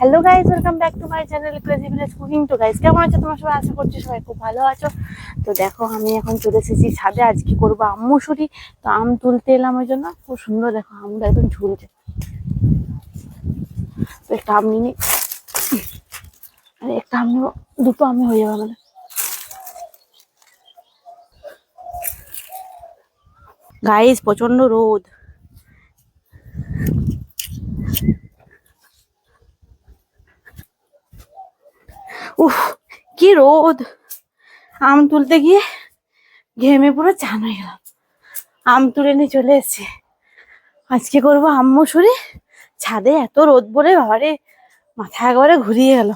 Hello guys welcome back to my channel crazy village cooking তো guys কেমন আছো? তোমার সবাই আশা করছি সবাই খুব ভালো আছো। তো দেখো, আমি এখন চলে এসেছি ছাদে। আজকে করব আম্মুসুরি তো আম তুলতে এলাম ওই জন্য। খুব সুন্দর দেখো, আমটা একদম ঝুলছে। তো একটা আম নিয়ে। আরে, একটা আম নেব। দুটো আমি হয়ে যাবে আমাদের। গাইজ প্রচণ্ড রোদ। উফ, কি রোদ। আম তুলতে গিয়ে ঘেমে পুরো চান হয়ে গেলাম। আম তুলে নিয়ে চলে এসেছি। আজকে করব আম্মসুরি ছাদে এত রোদ বলে ঘরে মাথা একবারে ঘুরিয়ে গেল।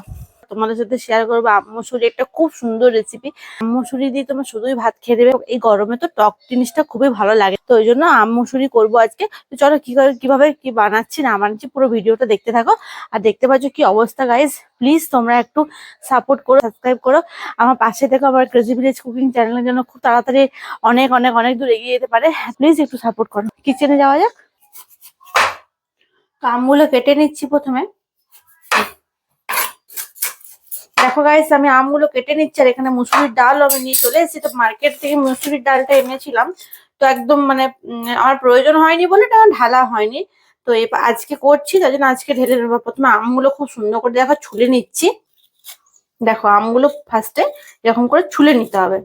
তোমাদের সাথে শেয়ার করব। আম্মসুরি একটা খুব সুন্দর রেসিপি আম্মসুরি দিয়ে তোমরা শুধুই ভাত খেয়ে দেবে। এই গরমে তো টক জিনিসটা খুবই ভালো লাগে। তো ওই জন্য আম্মসুরি করব আজকে। তো চলো কি করে, কীভাবে কি বানাচ্ছি না বানাচ্ছি পুরো ভিডিওটা দেখতে থাকো। আর দেখতে পাচ্ছ কি অবস্থা গাইজ প্লিজ তোমরা একটু সাপোর্ট করো সাবস্ক্রাইব করো। আমার পাশে থেকে আমার ক্রেজি ভিলেজ কুকিং চ্যানেলের জন্য খুব তাড়াতাড়ি অনেক অনেক অনেক দূর এগিয়ে যেতে পারে। প্লিজ একটু সাপোর্ট করো। কিচেনে যাওয়া যাক। তো আমগুলো কেটে নিচ্ছি প্রথমে। দেখো গাইস আমি আমগুলো কেটে নিচ্ছি আর এখানে মুসুরির ডাল আমি নিয়ে চলে এসেছি। তো মার্কেট থেকে মুসুরির ডালটা এনেছিলাম। তো একদম মানে আমার প্রয়োজন হয়নি বলে এটা ঢালা হয়নি। তো আজকে করছি তাই জন্য আজকে ঢেলে নেব প্রথমে আমগুলো খুব সুন্দর করে দেখো, ছুলে নিচ্ছি। দেখো, আমগুলো ফার্স্টে এরকম করে ছুলে নিতে হবে।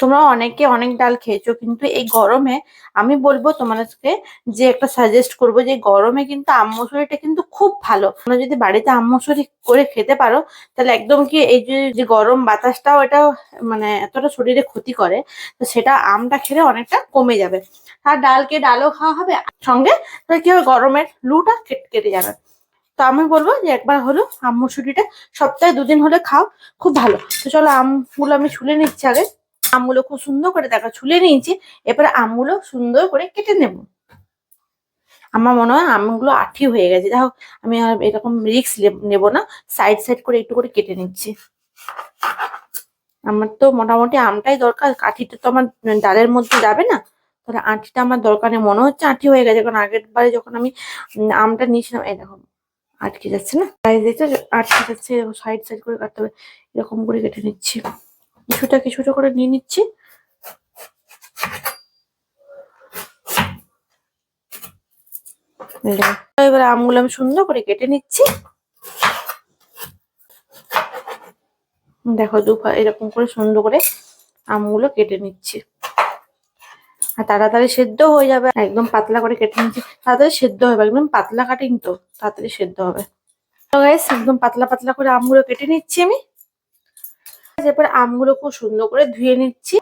তোমরা অনেকে অনেক ডাল খেয়েছো, কিন্তু এই গরমে আমি বলব তোমাদেরকে যে একটা সাজেস্ট করব যে গরমে কিন্তু আম মসুরিটা কিন্তু খুব ভালো। তোমরা যদি বাড়িতে আম মসুরি করে খেতে পারো, তাহলে একদম কি এই যে গরম বাতাসটাও এটা মানে এতটা শরীরে ক্ষতি করে, তো সেটা আমটা খেলে অনেকটা কমে যাবে। আর ডালকে ডালও খাওয়া হবে সঙ্গে তাহলে কি হবে, গরমের লুটা কেট- কেটে যাবে। তো আমি বলব যে একবার হলো আম মসুরিটা সপ্তাহে দুদিন হলে খাও, খুব ভালো। তো চলো আমগুলো আমি ছুলে নিচ্ছি আগে। আমগুলো খুব সুন্দর করে দেখা, ছুলে নিয়েছি। এবারে আমগুলো সুন্দর করে কেটে নেব। আমার মনে হয় আমগুলো আঠি হয়ে গেছে। দেখো আমি আর এরকম রিক্স নেব না। সাইড সাইড করে একটু করে কেটে নিচ্ছি। আমার তো মোটামুটি আমটাই দরকার। কাঠিটা তো আমার ডালের মধ্যে যাবে না। তাহলে আঁটিটা আমার দরকার মনে হচ্ছে আঁটি হয়ে গেছে। কারণ আগের বারে যখন আমি আমটা নিয়েছিলাম, এই দেখো, আটকে যাচ্ছে না? আটকে যাচ্ছে সাইড সাইড করে কাটতে হবে। এরকম করে কেটে নিচ্ছি। কিছুটা কিছুটা করে নিয়ে নিচ্ছি। এবারে আমগুলো আমি সুন্দর করে কেটে নিচ্ছি। দেখো দুপা এরকম করে সুন্দর করে আমগুলো কেটে নিচ্ছি। আর তাড়াতাড়ি সেদ্ধ হয়ে যাবে। একদম পাতলা করে কেটে নিচ্ছি। তাড়াতাড়ি সেদ্ধ হবে, একদম পাতলা কাটিং তো, তাড়াতাড়ি সেদ্ধ হবে। একদম পাতলা পাতলা করে আমগুলো কেটে নিচ্ছি আমি। এরপর আমগুলো খুব সুন্দর করে ধুয়ে নিচ্ছি।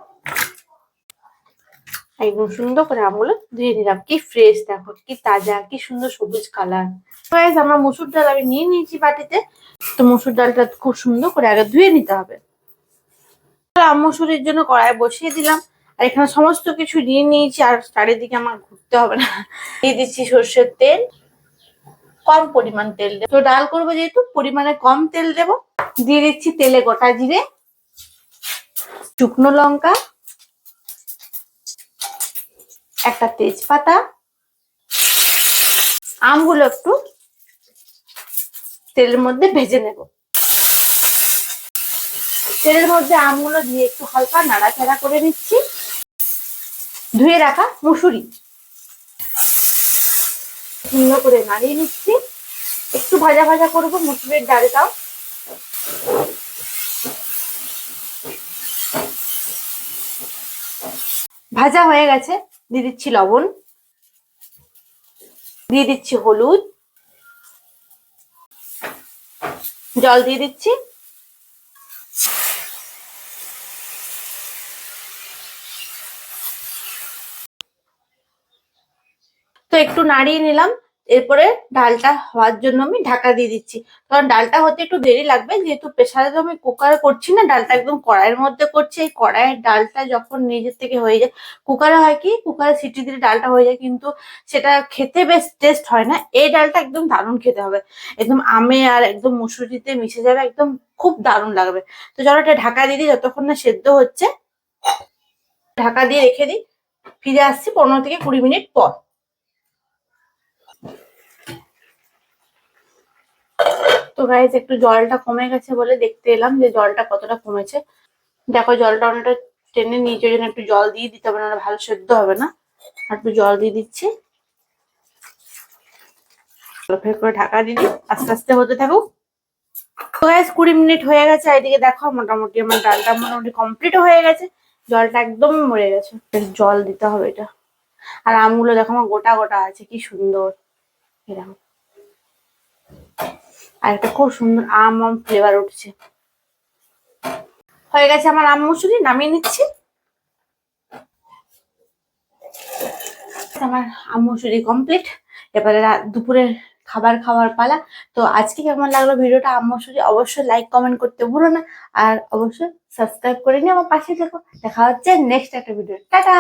একদম সুন্দর করে আমগুলো ধুয়ে নিলাম। কি ফ্রেশ দেখো, কি তাজা, কি সুন্দর সবুজ কালার আমার মসুর ডাল আমি নিয়ে নিয়েছি বাটিতে। তো মসুর ডালটা খুব সুন্দর করে আগে ধুয়ে নিতে হবে। আম মসুরির জন্য কড়াই বসিয়ে দিলাম। আর এখানে সমস্ত কিছু নিয়ে নিয়েছি, আর চারিদিকে আমার ঘুরতে হবে না। দিয়ে দিচ্ছি সর্ষের তেল, কম পরিমাণ তেল দেবো। তো ডাল করব যেহেতু, পরিমাণে কম তেল দেবো। দিয়ে দিচ্ছি তেলে গোটা জিরে। শুকনো লঙ্কা, একটা তেজপাতা, আমগুলো একটু তেলের মধ্যে ভেজে নেব। তেলের মধ্যে আমগুলো দিয়ে একটু হালকা নাড়াচাড়া করে নিচ্ছি। ধুয়ে রাখা মুসুরি। সুন্দর করে নাড়িয়ে নিচ্ছি। একটু ভাজা ভাজা করব মুসুরির ডালটাও। ভাজা হয়ে গেছে। দিয়ে দিচ্ছি লবণ। দিয়ে দিচ্ছি হলুদ। জল দিয়ে দিচ্ছি। তো একটু নাড়িয়ে নিলাম। এরপরে ডালটা হওয়ার জন্য আমি ঢাকা দিয়ে দিচ্ছি। কারণ ডালটা হতে একটু দেরি লাগবে, যেহেতু প্রেশারে তো আমি কুকারে করছি না, ডালটা একদম কড়াইয়ের মধ্যে করছি। এই কড়াইয়ের ডালটা যখন নিজের থেকে হয়ে যায় কুকারে হয় কি কুকারে সিটি দিলে ডালটা হয়ে যায়, কিন্তু সেটা খেতে বেশ টেস্ট হয় না। এই ডালটা একদম দারুণ খেতে হবে। একদম আমে আর একদম মুসুরিতে মিশে যাবে, একদম খুব দারুণ লাগবে। তো চলো এটা ঢাকা দিয়ে দিই, যতক্ষণ না সেদ্ধ হচ্ছে। ঢাকা দিয়ে রেখে দিই। ফিরে আসছি পনেরো থেকে কুড়ি মিনিট পর। তো গাইজ একটু জলটা কমে গেছে বলে দেখতে এলাম যে জলটা কতটা কমেছে। দেখো, জলটা অনেকটা টেনে নিচে জন্য একটু জল দিয়ে দিতে হবে না ভালো সেদ্ধ হবে না। একটু জল দিয়ে দিচ্ছি। করে ঢাকা দিয়ে আস্তে আস্তে হতে থাকুক। তো গাইজ কুড়ি মিনিট হয়ে গেছে, এদিকে দেখো, মোটামুটি আমার ডালটা মোটামুটি কমপ্লিট হয়ে গেছে। জলটা একদম মরে গেছে। জল দিতে হবে এটা। আর আমগুলো দেখো, আমার গোটা গোটা আছে, কি সুন্দর। এরকম আর একটা খুব সুন্দর আম আম ফ্লেভার উঠছে। হয়ে গেছে আমার আম মুসুরি, নামিয়ে নিচ্ছি। আমার আম মুসুরি কমপ্লিট এবারে দুপুরের খাবার খাওয়ার পালা। তো আজকে কেমন লাগল ভিডিওটা? আম মুসুরি অবশ্যই লাইক কমেন্ট করতে ভুলো না। আর অবশ্যই সাবস্ক্রাইব করে নিয়ে আমার পাশে দেখো দেখা হচ্ছে নেক্সট একটা ভিডিও টাটা!